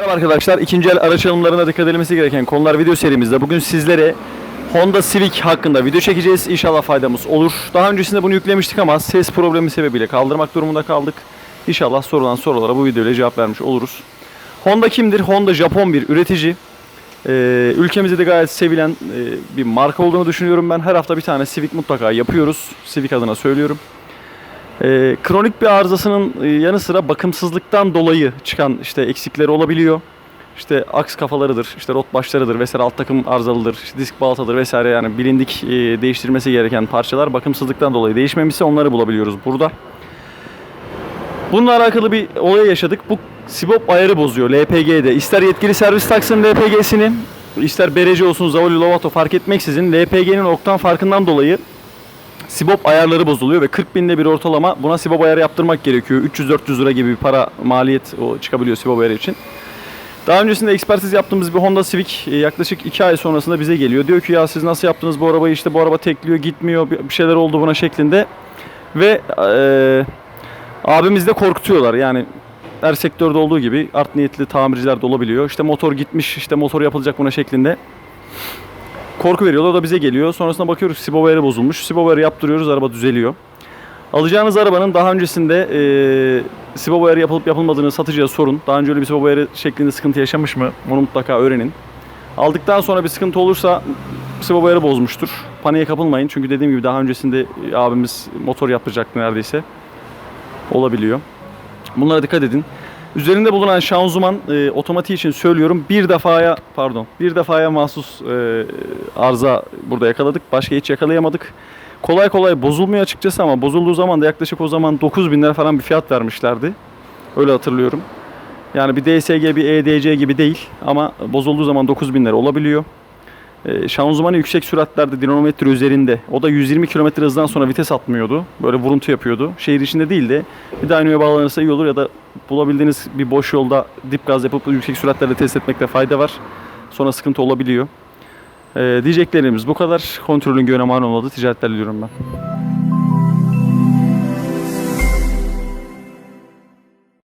Merhaba arkadaşlar. İkinci el araç alımlarına dikkat edilmesi gereken konular video serimizde. Bugün sizlere Honda Civic hakkında video çekeceğiz. İnşallah faydamız olur. Daha öncesinde bunu yüklemiştik ama ses problemi sebebiyle kaldırmak durumunda kaldık. İnşallah sorulan sorulara bu videoyla cevap vermiş oluruz. Honda kimdir? Honda Japon bir üretici. Ee, ülkemizde de gayet sevilen e, bir marka olduğunu düşünüyorum ben. Her hafta bir tane Civic mutlaka yapıyoruz. Civic adına söylüyorum. Ee, kronik bir arızasının e, yanı sıra bakımsızlıktan dolayı çıkan işte eksikleri olabiliyor. İşte aks kafalarıdır, işte rot başlarıdır vesaire alt takım arızalıdır, işte disk balatadır vesaire yani bilindik e, değiştirmesi gereken parçalar bakımsızlıktan dolayı değişmemişse onları bulabiliyoruz burada. Bununla alakalı bir olay yaşadık. Bu Sibop ayarı bozuyor LPG'de. İster yetkili servis taksın LPG'sini, ister bereci olsun Zavoli Lovato fark etmeksizin LPG'nin oktan farkından dolayı Sibop ayarları bozuluyor ve 40 binde bir ortalama buna Sibop ayarı yaptırmak gerekiyor. 300-400 lira gibi bir para maliyet o çıkabiliyor Sibop ayarı için. Daha öncesinde ekspertiz yaptığımız bir Honda Civic e, yaklaşık 2 ay sonrasında bize geliyor. Diyor ki ya siz nasıl yaptınız bu arabayı işte bu araba tekliyor gitmiyor bir şeyler oldu buna şeklinde. Ve e, abimiz de korkutuyorlar yani her sektörde olduğu gibi art niyetli tamirciler de olabiliyor. İşte motor gitmiş işte motor yapılacak buna şeklinde korku veriyorlar. O da bize geliyor. Sonrasında bakıyoruz Sibo ayarı bozulmuş. Sibo ayarı yaptırıyoruz. Araba düzeliyor. Alacağınız arabanın daha öncesinde e, Sibo ayarı yapılıp yapılmadığını satıcıya sorun. Daha önce öyle bir Sibo ayarı şeklinde sıkıntı yaşamış mı? Onu mutlaka öğrenin. Aldıktan sonra bir sıkıntı olursa Sibo ayarı bozmuştur. Paniğe kapılmayın. Çünkü dediğim gibi daha öncesinde e, abimiz motor yaptıracaktı neredeyse. Olabiliyor. Bunlara dikkat edin. Üzerinde bulunan şanzıman e, otomatiği için söylüyorum bir defaya pardon bir defaya mahsus e, arıza burada yakaladık. Başka hiç yakalayamadık. Kolay kolay bozulmuyor açıkçası ama bozulduğu zaman da yaklaşık o zaman 9000 lira falan bir fiyat vermişlerdi. Öyle hatırlıyorum. Yani bir DSG bir EDC gibi değil ama bozulduğu zaman 9000 lira olabiliyor. E, şanzımanı yüksek süratlerde dinamometre üzerinde. O da 120 km hızdan sonra vites atmıyordu. Böyle vuruntu yapıyordu. Şehir içinde değil de bir dynoya bağlanırsa iyi olur ya da bulabildiğiniz bir boş yolda dip gaz yapıp yüksek süratlerle test etmekte fayda var. Sonra sıkıntı olabiliyor. E, diyeceklerimiz bu kadar. Kontrolün güvene mal olmadı. Ticaretler diliyorum ben.